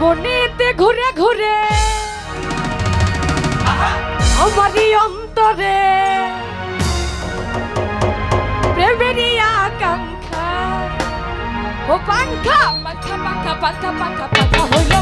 মনেতে ঘুরে ঘুরে। আমারই অন্তরে প্রেমেরই আকাঙ্ক্ষা। ও পাঙ্খা পাখা পাখা পাখা পাখা পাখা হইল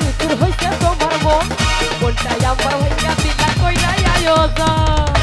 নিচুর হইছে তোমার মন। কোনটাই আমার হইয়া বিনা কইলাই আয়োজন।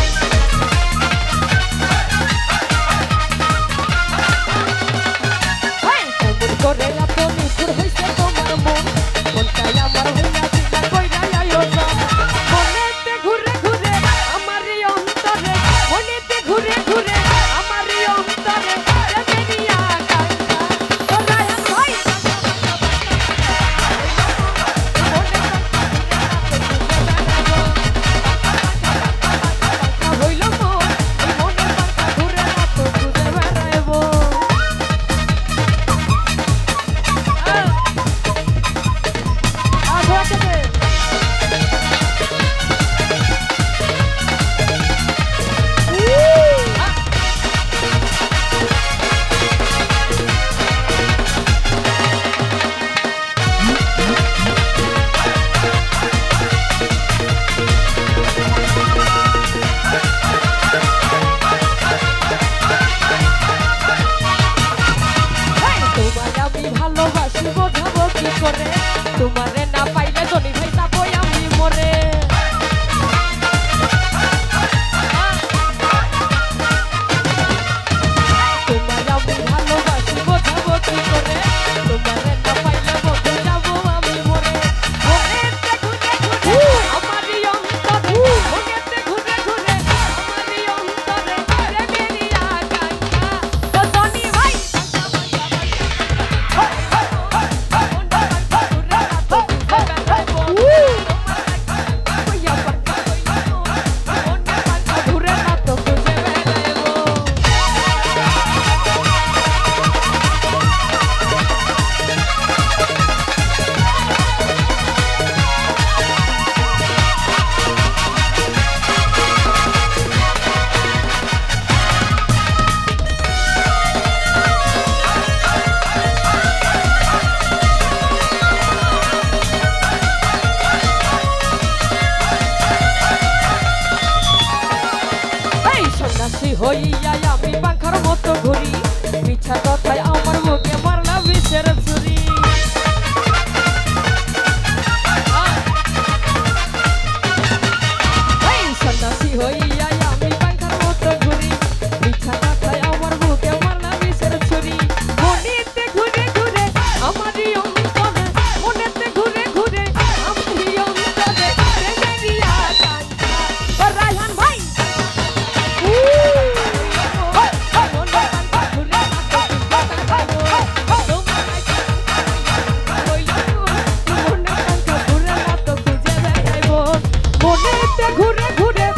ঘুরে ঘুরে